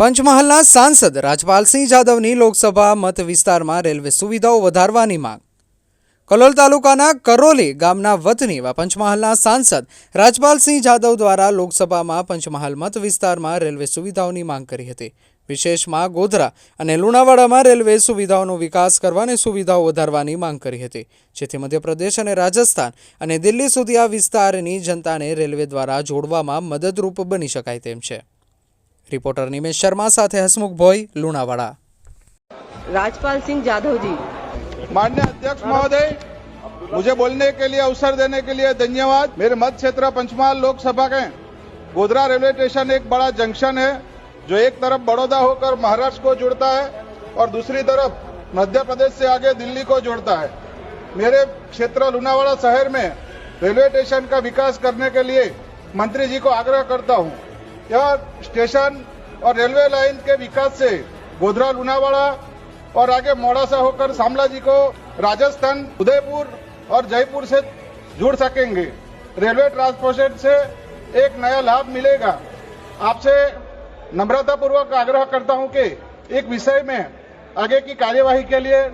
પંચમહાલના સાંસદ રાજપાલસિંહ જાદવની લોકસભા મત વિસ્તારમાં રેલવે સુવિધાઓ વધારવાની માંગ. કલોલ તાલુકાના કરોલી ગામના વતની એવા પંચમહાલના સાંસદ રાજપાલસિંહ જાદવ દ્વારા લોકસભામાં પંચમહાલ મત વિસ્તારમાં રેલવે સુવિધાઓની માંગ કરી હતી. વિશેષમાં ગોધરા અને લુણાવાડામાં રેલવે સુવિધાઓનો વિકાસ કરવા અને સુવિધાઓ વધારવાની માંગ કરી હતી. જેથી મધ્યપ્રદેશ અને રાજસ્થાન અને દિલ્હી સુધી આ વિસ્તારની જનતાને રેલવે દ્વારા જોડવામાં મદદરૂપ બની શકાય તેમ છે. रिपोर्टर निमेश शर्मा साथे हसमुख भोई लुणावाड़ा। राजपाल सिंह जाधव जी। माननीय अध्यक्ष महोदय मुझे बोलने के लिए अवसर देने के लिए धन्यवाद। मेरे मत क्षेत्र पंचमहाल लोकसभा के गोधरा रेलवे स्टेशन एक बड़ा जंक्शन है जो एक तरफ़ बड़ौदा होकर महाराष्ट्र को जोड़ता है और दूसरी तरफ़ मध्य प्रदेश से आगे दिल्ली को जोड़ता है। मेरे क्षेत्र लुनावाड़ा शहर में रेलवे स्टेशन का विकास करने के लिए मंत्री जी को आग्रह करता हूँ। यह स्टेशन और रेलवे लाइन के विकास से गोधरा, लुनावाड़ा और आगे मोड़ासा होकर शामला जी को राजस्थान, उदयपुर और जयपुर से जुड़ सकेंगे। रेलवे ट्रांसपोर्टेशन से एक नया लाभ मिलेगा। आपसे नम्रता पूर्वक आग्रह करता हूँ कि एक विषय में आगे की कार्यवाही के लिए